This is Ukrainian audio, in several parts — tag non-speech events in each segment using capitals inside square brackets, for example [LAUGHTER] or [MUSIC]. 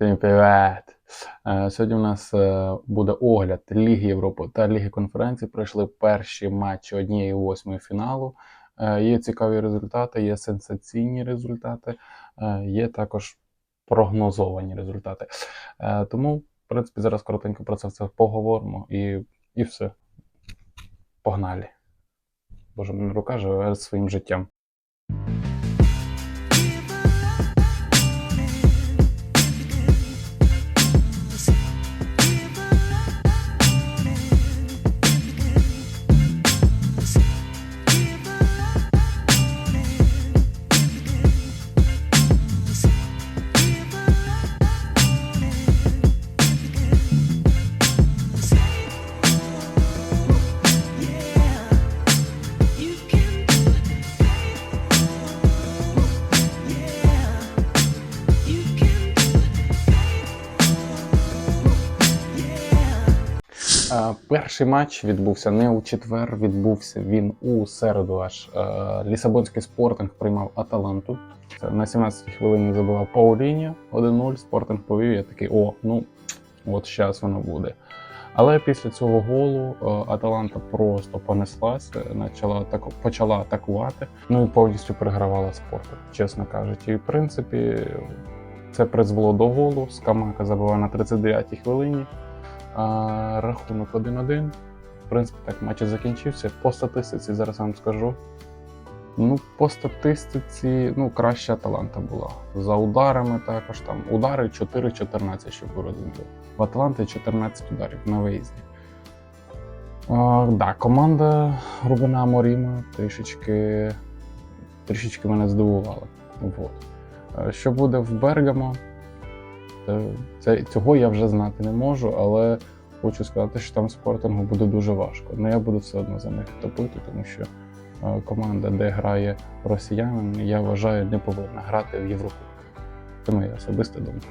Всім привіт! Е, Сьогодні у нас е, буде огляд Ліги Європи та Ліги конференцій. Пройшли перші матчі однієї восьмої фіналу. Е, Є цікаві результати, є сенсаційні результати, є також прогнозовані результати. Тому, в принципі, зараз коротенько про це все поговоримо і, і все. Погнали. Боже, мене рука живе своїм життям. Перший матч відбувся не у четвер, відбувся він у середу. Аж Е, Лісабонський спортинг приймав Аталанту. На 17-й хвилині забивав Пауліні 1-0. Спортинг повів. Я такий, о, ну от зараз воно буде. Але після цього голу е, Аталанта просто понеслася, почала, атаку- почала атакувати. Ну і повністю перегравала спорту, чесно кажучи. І в принципі, це призвело до голу. Скамака забиває на 39-й хвилині. А, рахунок 1-1. В принципі, так матч закінчився. По статистиці зараз вам скажу. Ну, по статистиці, ну, краща Аталанта була. За ударами також там. Удари 4-14, щоб ви розуміли. В Аталанти 14 ударів на виїзді. А, да, команда Рубина Моріма трішечки, трішечки мене здивувала. Вот. Е, Що буде в Бергамо? Це, цього я вже знати не можу, але хочу сказати, що там спортингу буде дуже важко. Ну я буду все одно за них топити, тому що е, команда, де грає росіянин, я вважаю, не повинна грати в Європу. Це моя особиста думка.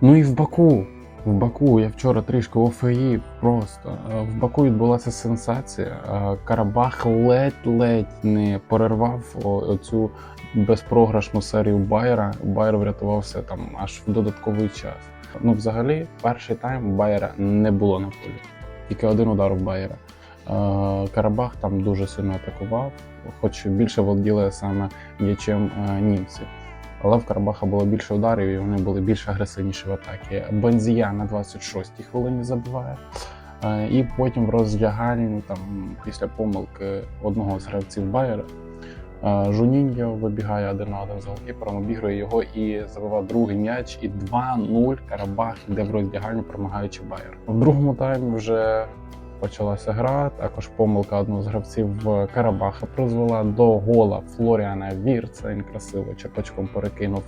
Ну і в Баку. В Баку я вчора трішки офеїв просто. Е, В Баку відбулася сенсація. Е, Карабах ледь-ледь не перервав оцю безпрограшну серію Байера. Байер врятувався там аж в додатковий час. Ну, взагалі, перший тайм Байера не було на полі. Тільки один удар у Байера. Е, Карабах там дуже сильно атакував, хоч більше володіли саме м'ячем е, німці. Але в Карабаха було більше ударів, і вони були більш агресивніші в атакі. Бензія на 26-й хвилині забиває. Е, І потім в роздягальні, там після помилки одного з гравців Байера, е, Жуніньо вибігає один на один з голкіпером, обігрує його і забиває другий м'яч. І 2-0 Карабах йде в роздягальню, перемагаючи Байер. В другому таймі вже почалася гра. Також помилка одного з гравців Карабаха призвела до гола Флоріана Вірца. Він красиво черпачком перекинув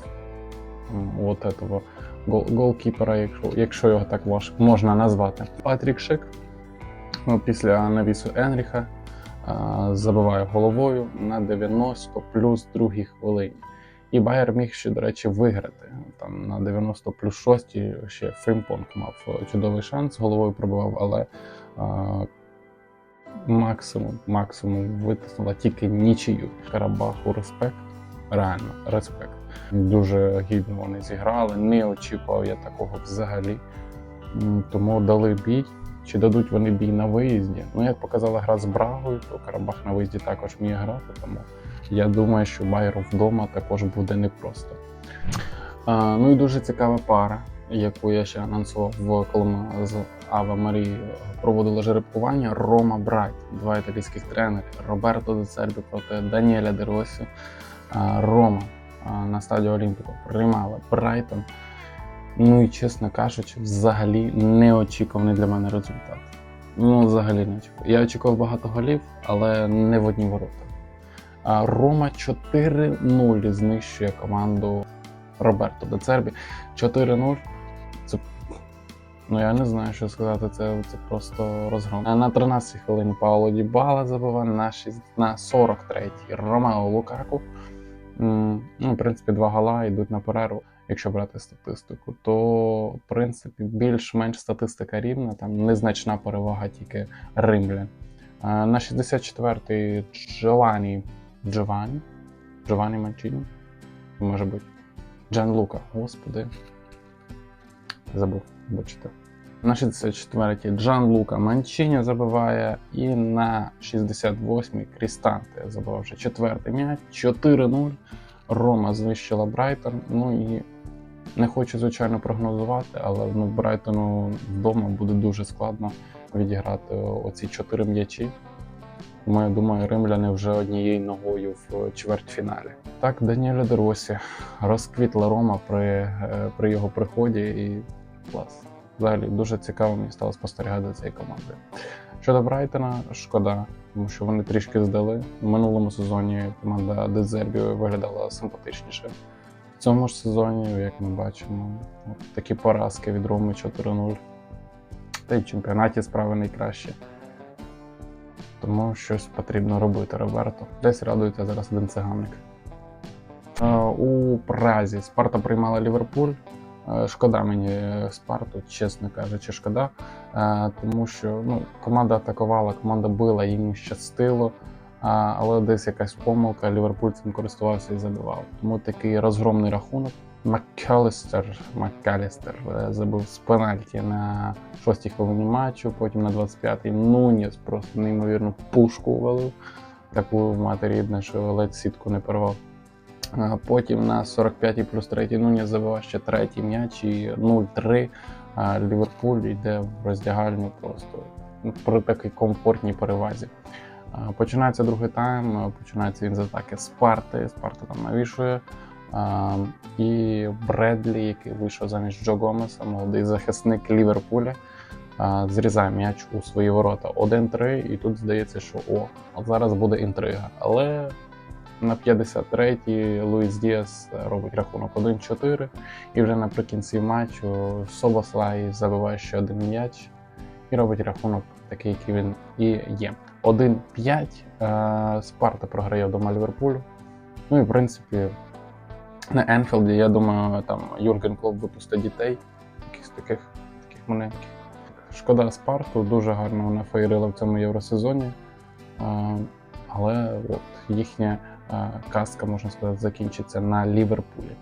от этого гол- голкіпера, якщо, якщо його так важ- можна назвати. Патрік Шик ну, після навісу Енріха забиває головою на 90 плюс другій хвилині. І Байер міг ще, до речі, виграти. Там на 90 плюс 6 ще Фримпонг мав чудовий шанс, головою пробивав, але максимум, максимум витиснула тільки нічию. Карабаху респект. Реально, респект. Дуже гідно вони зіграли. Не очікував я такого взагалі. Тому дали бій. Чи дадуть вони бій на виїзді? Ну, як показала гра з Брагою, то Карабах на виїзді також вміє грати. Тому я думаю, що Байеру вдома також буде непросто. А, ну і дуже цікава пара, яку я ще анонсував, в- коли ми з Ава Марії проводили жеребкування. Рома Брайт, два італійських тренери, Роберто Де Цербі проти Даніеля Де Росі. А, Рома на стадії Олімпіку приймала Брайтон. Ну і чесно кажучи, взагалі неочікуваний для мене результат. Ну, взагалі не очікував. Я очікував багато голів, але не в одні ворота. Рома 4-0 знищує команду Роберто Де Цербі. 4-0. Ну я не знаю, що сказати. Це, це просто розгром. На 13-й хвилині Пауло Дібала забиває, на, 6, на 43-й Ромео Лукаку. Ну, в принципі, два гола йдуть на перерву. Якщо брати статистику, то в принципі більш-менш статистика рівна, там незначна перевага тільки римлян. На 64-й Джованні Джованні Джованні Манчіні, може бути. Джан Лука, господи. Забув, бачите. На 64-й Джан Лука Манчині забиває, і на 68-й Крістанте забивав вже четвертий м'яч. 4-0. Рома знищила Брайтон. Ну і не хочу, звичайно, прогнозувати, але ну, Брайтону вдома буде дуже складно відіграти оці чотири м'ячі. Тому я думаю, римляни вже однією ногою в чвертьфіналі. Так, Даніель Деросі розквітла Рома при, е, при його приході і клас. Взагалі дуже цікаво мені стало спостерігати за цією командою. Щодо Брайтона, шкода, тому що вони трішки здали. В минулому сезоні команда Дезербі виглядала симпатичніше. В цьому ж сезоні, як ми бачимо, от такі поразки від Роми 4-0. Та й в чемпіонаті справи найкраще. Тому щось потрібно робити, Роберто. Десь радується зараз один циганик. Е, У Празі Спарта приймала Ліверпуль. Е, Шкода мені Спарту, чесно кажучи, шкода. Е, Тому що ну, команда атакувала, команда била, їм щастило. Але десь якась помилка, Ліверпуль цим користувався і забивав. Тому такий розгромний рахунок. Маккалістер, Маккалістер е, забив з пенальті на 6-й хвилині матчу, потім на 25-й Нуніс просто неймовірну пушку ввалив. Таку матері рідне, що ледь сітку не порвав. Потім на 45-й плюс 3 Нуніс забивав ще третій м'яч і 0-3. Ліверпуль йде в роздягальню просто ну, при такій комфортній перевазі. Починається другий тайм, починається він з атаки Спарти. Спарта там навішує. І Бредлі, який вийшов замість Джо Гомеса, молодий захисник Ліверпуля, зрізає м'яч у свої ворота 1-3, і тут здається, що о, зараз буде інтрига. Але на 53-й Луїс Діас робить рахунок 1-4, і вже наприкінці матчу Собослай забиває ще один м'яч і робить рахунок такий, який він і є. 1-5 е, Спарта програє вдома Ліверпулю. Ну і в принципі на Енфілді, я думаю, там Юрген Клоп випустить дітей, якихось таких, таких маленьких. Шкода Спарту, дуже гарно вона феєрила в цьому євросезоні. Е, Але от їхня е, казка, можна сказати, закінчиться на Ліверпулі.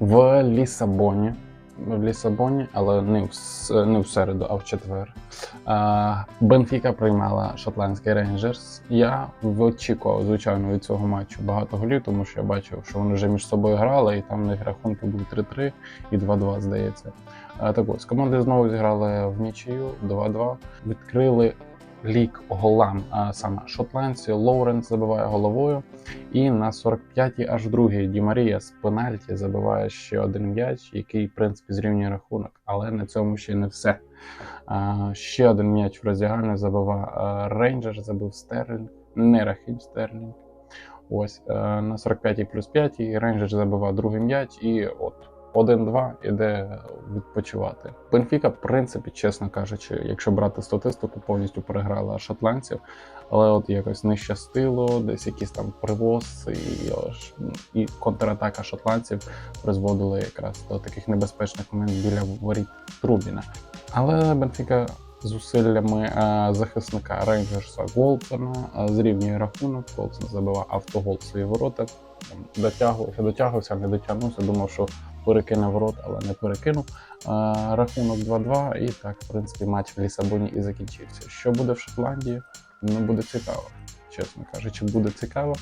В Лісабоні. В Лісабоні, але не в, не в середу, а в четвер. Е, Бенфіка приймала шотландський рейнджерс. Я очікував, звичайно, від цього матчу багато голів, тому що я бачив, що вони вже між собою грали, і там в них рахунки були 3-3 і 2-2, здається. Е, Так ось, команди знову зіграли в нічию 2-2. Відкрили лік голам, саме шотландці. Лоуренс забиває головою. І на 45-й аж другий Ді Марія з пенальті забиває ще один м'яч, який, в принципі, зрівнює рахунок. Але на цьому ще не все. Ще один м'яч в роздягальні забивав а, Рейнджер, забив Стерлінг, не Рахім Стерлінг. Ось е, на 45-й плюс 5 Рейнджер забивав другий м'яч, і от 1-2 іде відпочивати. Бенфіка, в принципі, чесно кажучи, якщо брати статистику, повністю переграла шотландців, але от якось не щастило, десь якийсь там привоз і, і контратака шотландців призводили якраз до таких небезпечних моментів біля воріт Трубіна. Але Бенфіка зусиллями е, захисника Рейнджерса Голсона е, зрівнює рахунок. Голсон забивав автогол свої ворота. Дотягувався, дотягувався, не дотягнувся. Думав, що перекине ворот, але не перекинув. Рахунок 2-2, і так, в принципі, матч в Лісабоні і закінчився. Що буде в Шотландії? Ну, буде цікаво, чесно кажучи, буде цікаво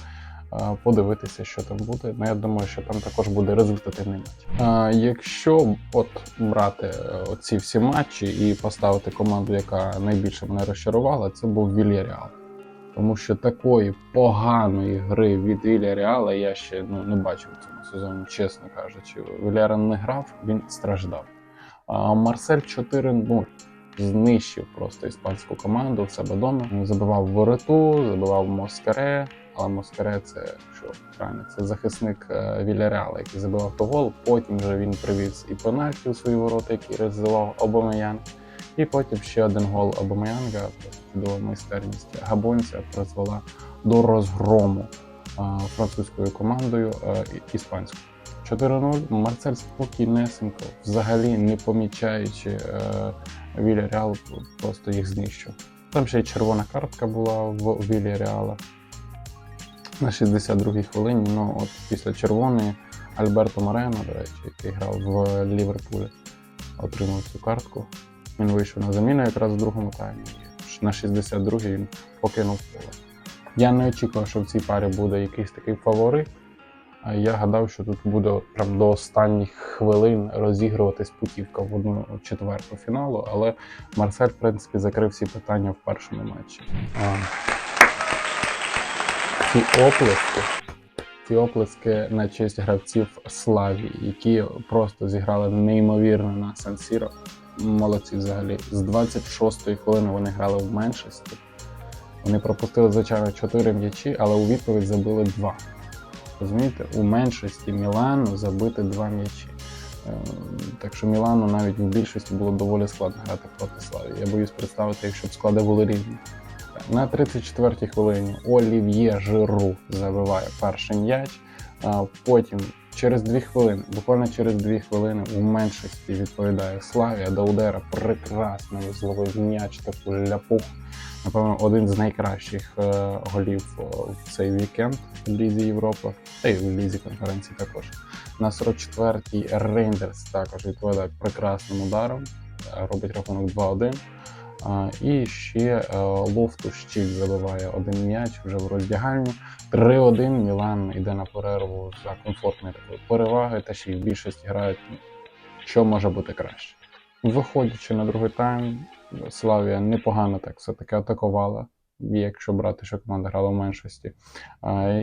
подивитися, що там буде. Ну, я думаю, що там також буде результативний матч. Е, Якщо от брати е, оці всі матчі і поставити команду, яка найбільше мене розчарувала, це був Вільяреал. Тому що такої поганої гри від Вільяреала я ще ну, не бачив в сезоні, чесно кажучи. Вільяреал не грав, він страждав. А Марсель 4-0 знищив просто іспанську команду в себе вдома. Забивав вороту, забивав Москаре. Але Москаре це що правильно, це захисник е, Вільяреала, який забивав то гол. Потім вже він привіз і пенальті у свої ворота, який реалізував Обамеян. І потім ще один гол просто чудова майстерність габонця призвела до розгрому французькою командою е, іспанською. 4-0. Марсель спокійнесенько, взагалі не помічаючи е, Вільяреал, просто їх знищив. Там ще й червона картка була в Вільяреала на 62-й хвилині. Ну, от після червоної Альберто Морено, до речі, який грав в Ліверпулі, отримав цю картку. Він вийшов на заміну якраз в другому таймі. На 62-й він покинув поле. Я не очікував, що в цій парі буде якийсь такий фаворит. Я гадав, що тут буде прям до останніх хвилин розігруватись путівка в одну четверту фіналу, але Марсель, в принципі, закрив всі питання в першому матчі. А, ці оплески, ці оплески на честь гравців Славі, які просто зіграли неймовірно на Сан-Сіро. Молодці взагалі. З 26-ї хвилини вони грали в меншості. Вони пропустили, звичайно, 4 м'ячі, але у відповідь забили 2. Розумієте, у меншості Мілану забити 2 м'ячі. Е, Так що Мілану навіть в більшості було доволі складно грати проти Славі. Я боюсь представити, якщо б склади були рівні. На 34-й хвилині Олів'є Жиру забиває перший м'яч. Потім через 2 хвилини, буквально через 2 хвилини у меншості відповідає Славія. Даудера прекрасно зловив м'яч таку ляпуху. Напевно, один з найкращих е, голів е, в цей вікенд в Лізі Європи, та й в Лізі конференції також. На 44-й Рейндерс також відповідає прекрасним ударом, е, робить рахунок 2-1. І ще е, Лофтус Чік забиває один м'яч вже в роздягальні. 3-1 Мілан йде на перерву за комфортної такої переваги, та ще й в більшості грають, що може бути краще. Виходячи на другий тайм, Славія непогано так все-таки атакувала, якщо брати, що команда грала в меншості.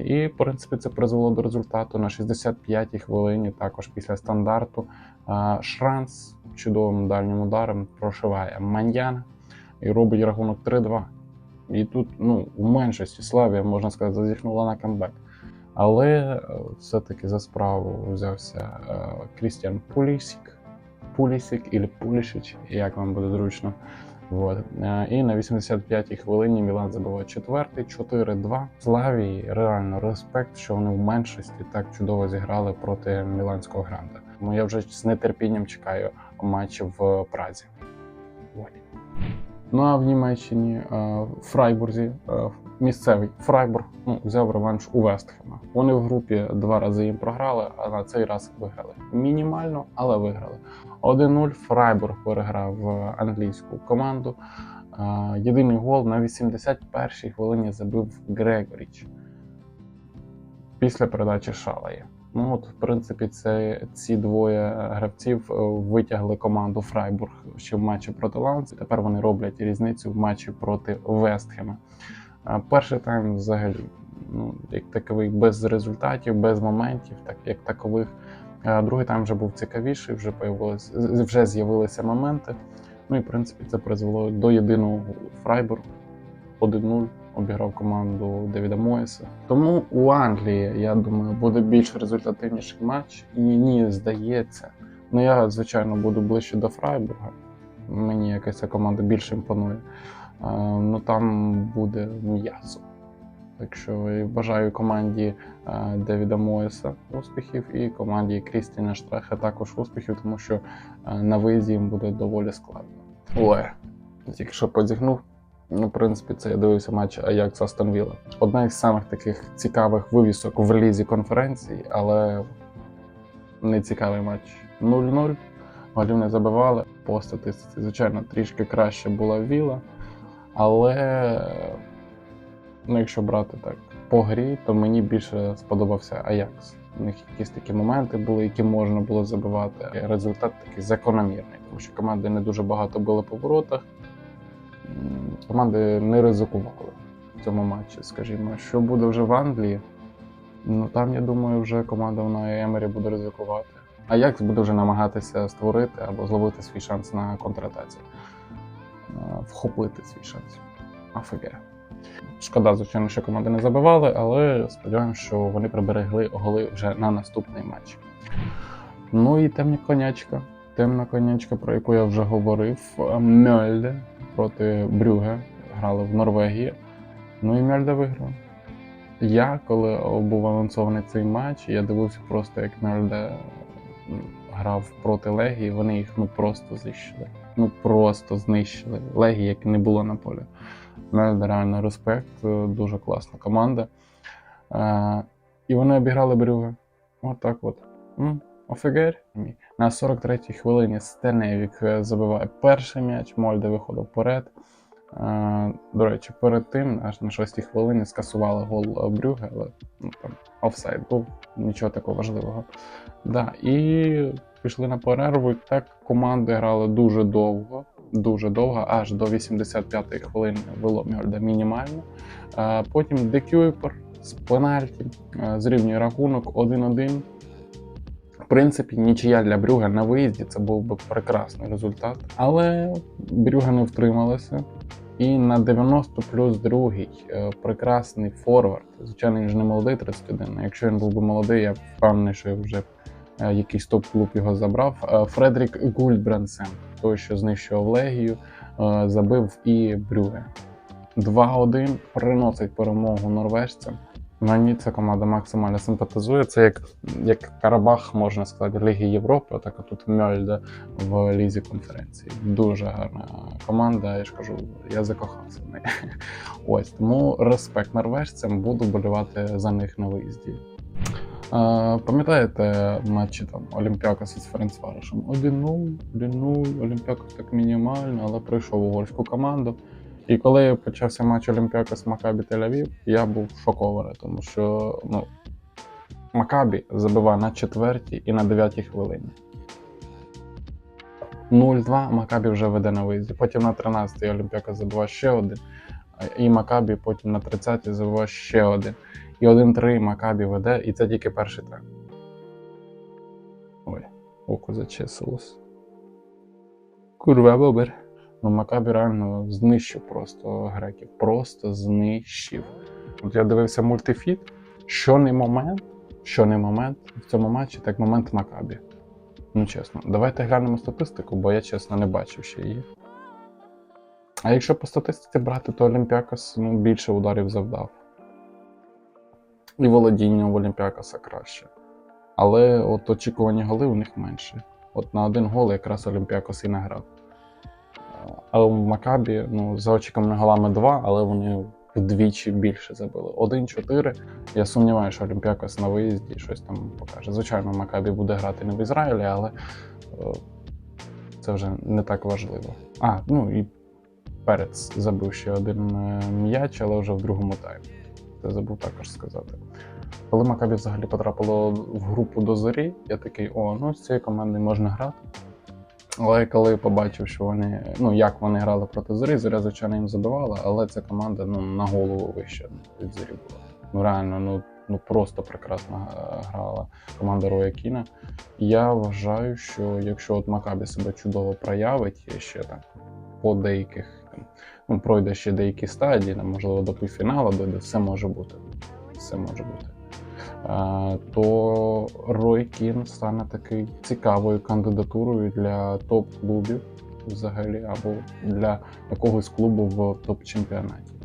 І, в принципі, це призвело до результату. На 65-й хвилині, також після стандарту, Шранц чудовим дальнім ударом прошиває Маньяна і робить рахунок 3-2. І тут, ну, у меншості Славія, можна сказати, зазіхнула на камбек. Але е, все-таки за справу взявся е, Крістіан Пулісік. Пулісік або Пулішич, як вам буде зручно. Вот. Е, І на 85-й хвилині Мілан забиває четвертий, 4-2. Славії реально респект, що вони в меншості так чудово зіграли проти міланського гранта. Тому я вже з нетерпінням чекаю матч в Празі. Ну а в Німеччині е, в Фрайбурзі е, місцевий Фрайбург ну, взяв реванш у Вестхема. Вони в групі два рази їм програли, а на цей раз виграли. Мінімально, але виграли. 1-0 Фрайбург переграв е, англійську команду. Єдиний гол на 81-й хвилині забив Грегоріч після передачі Шалає. Ну от, в принципі, це ці двоє гравців е, витягли команду Фрайбург ще в матчі проти Ланс. Тепер вони роблять різницю в матчі проти Вестхема. Перший тайм взагалі, ну, як таковий, без результатів, без моментів, так як такових. А Другий тайм вже був цікавіший, вже вже з'явилися моменти. Ну і в принципі це призвело до єдиного голу. Фрайбург 1-0 обіграв команду Девіда Моєса. Тому у Англії, я думаю, буде більш результативніший матч. І мені здається, ну я звичайно буду ближче до Фрайбурга. Мені якась ця команда більше імпонує. Ну там буде м'ясо. Так що бажаю команді е, Девіда Моєса успіхів і команді Крістіна Штреха також успіхів, тому що е, на виїзді їм буде доволі складно. Ой, тільки що позіхнув. Ну, в принципі, це я дивився матч Аякс Астон Вілла. Одна із самих таких цікавих вивісок в лізі конференції, але не цікавий матч. 0-0. Голів не забивали. По статистиці, звичайно, трішки краще була Віла. Але ну, якщо брати так по грі, то мені більше сподобався Аякс. У них якісь такі моменти були, які можна було забивати. Результат такий закономірний, тому що команди не дуже багато били по воротах. Команди не ризикували в цьому матчі, скажімо. Що буде вже в Англії? Ну там, я думаю, вже команда в Емері буде ризикувати. Аякс буде вже намагатися створити або зловити свій шанс на контратаці, Е, вхопити свій шанс. АФГ. Шкода, звичайно, що команди не забивали, але сподіваємося, що вони приберегли голи вже на наступний матч. Ну і темна конячка. Темна конячка, про яку я вже говорив. Мьольде проти Брюге. Грали в Норвегії. Ну і Мьольде виграв. Я, коли був анонсований цей матч, я дивився просто, як Мьольде грав проти Легії, вони їх ну просто знищили. Ну просто знищили. Легії, як не було на полі. Мельда реально респект, е, дуже класна команда. Е, і вони обіграли Брюге. От так от. Офігер. На 43-й хвилині Стеневік е, забиває перший м'яч, Мольде виходив вперед. Е, До речі, перед тим, аж на 6-й хвилині скасували гол е, Брюге, але ну, там офсайд був, нічого такого важливого. Да, і пішли на перерву. Так команди грали дуже довго, дуже довго, аж до 85-ї хвилини вело Мьольда мінімально. Потім Декюйпер з пенальті зрівнює рахунок 1-1. Принципі, нічия для Брюга на виїзді це був би прекрасний результат. Але Брюга не втрималася. І на 90 плюс другий е, прекрасний форвард. Звичайно, він ж не молодий 31. Якщо він був би молодий, я впевнений, що вже е, якийсь топ-клуб його забрав. Е, Фредрік Гульдбрансен, той, що знищував Легію, забив і Брюге. 2-1 приносить перемогу норвежцям. Мені ця команда максимально симпатизує. Це як, як Карабах, можна сказати, Ліги Європи, так тут Мьольда в лізі конференції. Дуже гарна команда. Я ж кажу, я закохався в неї. [LAUGHS] Ось тому респект норвежцям, буду болювати за них на виїзді. Пам'ятаєте матчі там Олімпіакоса з Ференцваришем? 1-0, 1-0, Олімпіакос так мінімально, але прийшов угорську команду. І коли почався матч Олімпіакос Макабі Тель-Авів, я був шокований, тому що ну, Макабі забиває на четвертій і на дев'ятій хвилині. 0-2 Макабі вже веде на виїзді. Потім на 13-й Олімпіакос забиває ще один. І Макабі потім на 30-й забиває ще один. І 1-3 Макабі веде, і це тільки перший тайм. Ой, око зачесалось. Курва бобер. Ну, Макабі реально знищив просто греків. Просто знищив. От я дивився мультифіт. Що не момент, що не момент в цьому матчі, так момент Макабі. Ну, чесно, давайте глянемо статистику, бо я чесно не бачив ще її. А якщо по статистиці брати, то Олімпіакос ну, більше ударів завдав. І володіння в Олімпіакоса краще. Але от очікувані голи у них менше. От на один гол якраз Олімпіакос і награв. Але в Макабі ну, за очікуваними голами 2, але вони вдвічі більше забили. 1-4. Я сумніваюся, що Олімпіакос на виїзді щось там покаже. Звичайно, Макабі буде грати не в Ізраїлі, але е, це вже не так важливо. А, ну і Перець забив ще один е, м'яч, але вже в другому таймі. Це забув також сказати. Коли Макабі взагалі потрапило в групу до зорі, я такий, о, ну з цією командою можна грати. Але коли побачив, що вони, ну як вони грали проти зорі, зоря, звичайно, їм забивала, але ця команда ну, на голову вище від зорі була. Ну реально, ну, ну просто прекрасно е, грала команда Роя Кіна. Я вважаю, що якщо от Макабі себе чудово проявить, ще так по деяких там, ну, пройде ще деякі стадії, там, можливо, до півфіналу дойде, все може бути. Все може бути. То Рой Кін стане такою цікавою кандидатурою для топ-клубів взагалі, або для якогось клубу в топ-чемпіонаті.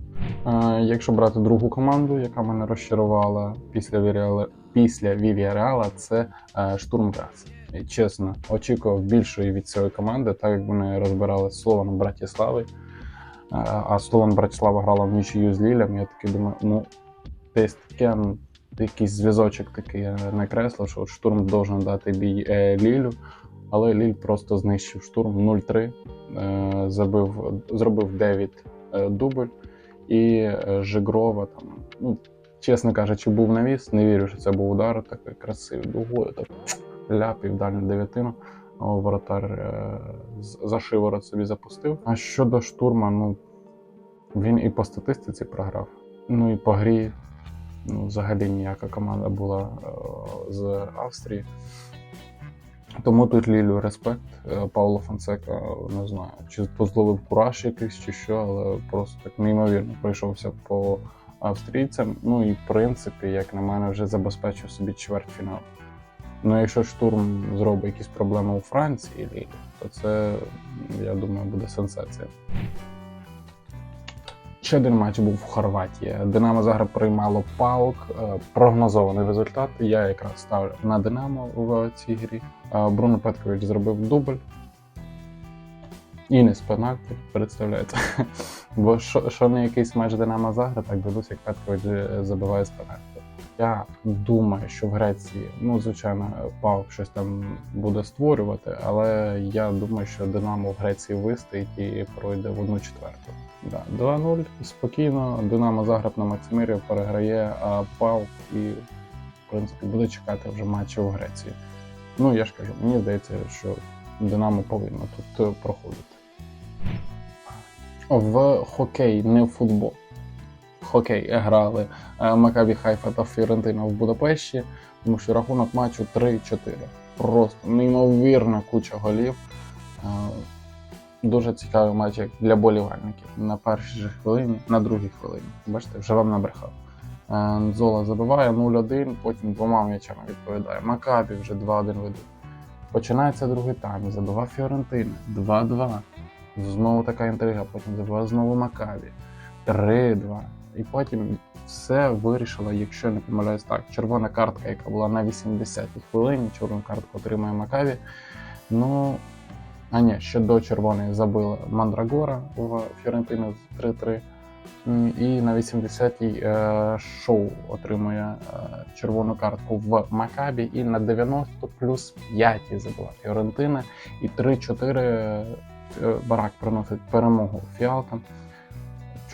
Якщо брати другу команду, яка мене розчарувала після Віріала, після Вільяреала, це е, Штурм Грац. Чесно, очікував більшої від цієї команди, так як вони розбирали з Братіслави. Е, А Слован Братіслава грала в нічию з Лілем. Я такий думаю, ну десь таке ну, якийсь зв'язочок такий накреслив, що от штурм должен дати бій е, Лілю. Але Ліль просто знищив штурм 0-3, е, забив, зробив 9 е, дубль. І е, Жигрова там, ну, чесно кажучи, був навіс. Не вірю, що це був удар, такий красивий дугою, так ляп і в дальню дев'ятину. Воротар е, за шиворот собі запустив. А щодо штурма, ну він і по статистиці програв. Ну і по грі ну, взагалі ніяка команда була е, з Австрії. Тому тут Лілю респект. Е, Пауло Фонсека, не знаю, чи позловив кураж якийсь, чи що, але просто так неймовірно пройшовся по австрійцям. Ну і в принципі, як на мене, вже забезпечив собі чвертьфінал. Ну, якщо штурм зробить якісь проблеми у Франції, то це, я думаю, буде сенсація. Ще один матч був в Хорватії. Динамо Загреб приймало паук. Е, Прогнозований результат. Я якраз ставлю на Динамо в цій грі. Е, Бруно Петкович зробив дубль. І не з пенальті, представляєте. [LAUGHS] Бо що, що не якийсь матч Динамо Загреб, так дивлюсь, як Петкович е, забиває з. Я думаю, що в Греції, ну звичайно, Паук щось там буде створювати, але я думаю, що Динамо в Греції вистоїть і пройде в одну четверту. Да, 2-0 спокійно. Динамо Загреб на Максимирів переграє, а Паук і в принципі буде чекати вже матчі в Греції. Ну я ж кажу, мені здається, що Динамо повинно тут е, проходити. В хокей, не в футбол. Хокей грали е, Макабі Хайфа та Фіорентина в Будапешті, тому що рахунок матчу 3-4. Просто неймовірна куча голів. Е, Дуже цікавий матч як для болівальників. На першій же хвилині, на другій хвилині. Бачите, вже вам набрехав. Е, Зола забиває 0-1, потім двома м'ячами відповідає. Макабі вже 2-1 ведуть. Починається другий тайм, забива Фіорентина 2-2. Знову така інтрига, потім забива знову Макабі 3-2. І потім все вирішило, якщо не помиляюсь так. Червона картка, яка була на 80-й хвилині, чорну картку отримує Макабі. Ну, а ні, ще до червоної забила Мандрагора в Фіорентину з 3-3. І на 80-й е, шоу отримує е, червону картку в Макабі. І на 90 плюс 5 забила Фіорентина. І 3-4 е, Барак приносить перемогу фіалкам.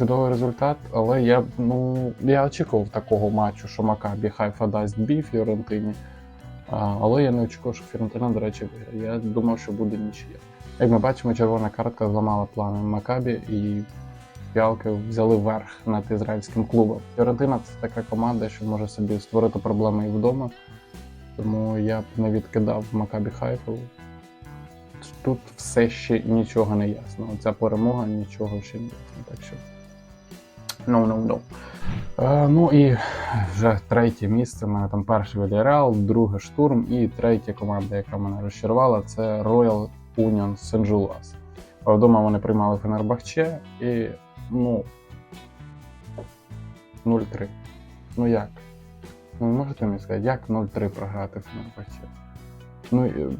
Чудовий результат, але я, ну, я очікував такого матчу, що Макабі Хайфа дасть бій Фіорентині. Але я не очікував, що Фіорентина, до речі, виграє. Я думав, що буде нічия. Як ми бачимо, червона картка зламала плани Макабі і фіалки взяли верх над ізраїльським клубом. Фіорентина це така команда, що може собі створити проблеми і вдома. Тому я б не відкидав Макабі Хайфу. Тут все ще нічого не ясно. Ця перемога нічого ще не ясно. Так що. No, no, no. Ну і вже третє місце. У мене там перший Вільяреал, друге штурм, і третя команда, яка мене розчарувала, це Royal Union Saint-Gilloise. Вдома вони приймали Фенербахче і ну 0-3. Ну як? Ну можете мені сказати, як 0-3 програти Фенербахче? Ну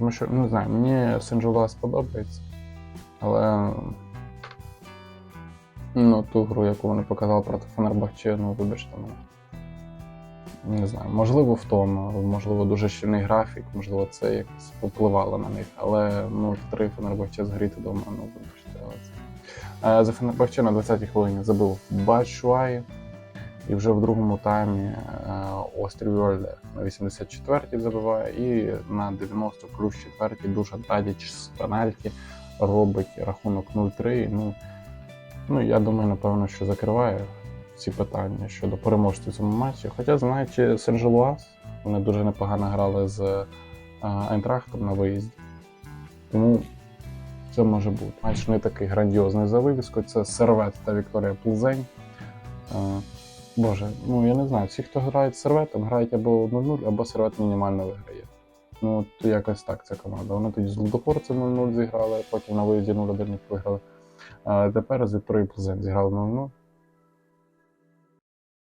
Тому що, ну, не знаю, мені Сен-Жулас подобається, але ну, ту гру, яку вони показали проти Фенербахче, ну, вибачте мене. Не знаю, можливо, в тому, можливо, дуже щільний графік, можливо, це якось впливало на них, але ну, три Фенербахче згоріти вдома, ну, вибачте, але це. Е, За Фенербахче на 20-й хвилині забив Бачуай. І вже в другому таймі е, Острів Вольде на 84-й забиває, і на 90 плюс 4 дуже Тадіч з пенальті робить рахунок 0-3. Ну, ну, я думаю, напевно, що закриває ці питання щодо переможців в цьому матчі. Хоча, знаючи Сен-Желуаз, вони дуже непогано грали з е, Айнтрахтом на виїзді. Тому це може бути. Матч не такий грандіозний за вивіскою. Це Сервет та Вікторія Плзень. Боже, ну я не знаю, всі, хто грають з серветом, грають або 0-0, або сервет мінімально виграє. Ну, от якось так ця команда. Вони тоді з Лудогорцем 0-0 зіграли, потім на виїзді 0-1 їх виграли. А тепер з Плзен зіграли 0-0.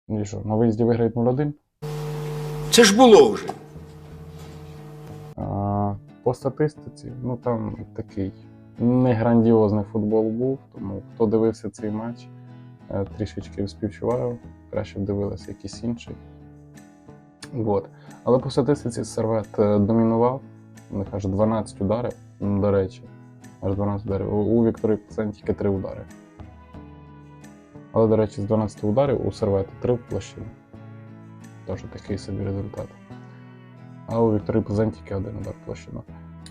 І що, на виїзді виграють 0-1? Це ж було вже. А, по статистиці, ну там такий не грандіозний футбол був, тому хто дивився цей матч, е, трішечки співчуваю, краще б дивилися якийсь інший. Вот. Але по статистиці Сервет е, домінував, у них аж 12 ударів, до речі, аж 12 ударів. У, Вікторії Пацан тільки 3 удари. Але, до речі, з 12 ударів у Сервета 3 в площині. Тож такий собі результат. А у Вікторії Плзен тільки один удар в площину.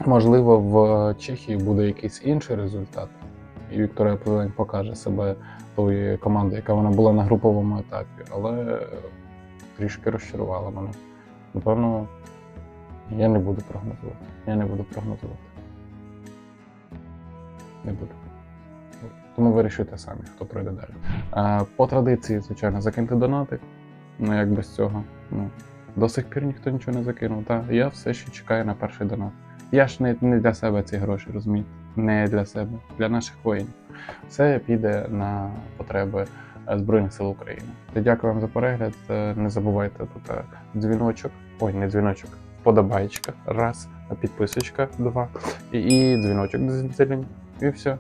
Можливо, в Чехії буде якийсь інший результат, і Вікторія Плзень покаже себе тої команди, яка вона була на груповому етапі, але трішки розчарувала мене. Напевно, я не буду прогнозувати. Я не буду прогнозувати. Не буду. Тому вирішуйте самі, хто пройде далі. Е, По традиції, звичайно, закиньте донати. Ну як без цього. Ну, до сих пір ніхто нічого не закинув. Та я все ще чекаю на перший донат. Я ж не, не для себе ці гроші, розумієте? Не для себе, для наших воїнів. Все піде на потреби е, Збройних сил України. Дякую вам за перегляд. Е, Не забувайте тут е, дзвіночок. Ой, не дзвіночок, вподобайчика. Раз, підписочка, два. І, і дзвіночок зелень. І все.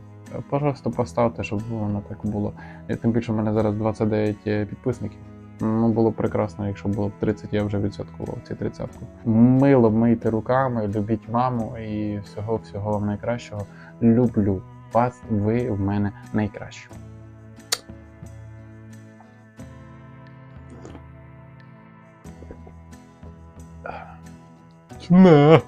Пожалуйста, поставте, щоб воно так було. Тим більше в мене зараз 29 підписників. Ну, було прекрасно, якщо було б 30, я вже відсоткував ці тридцятку. Мило мийте руками, любіть маму і всього всього вам найкращого. Люблю вас, ви в мене найкращі. Чме.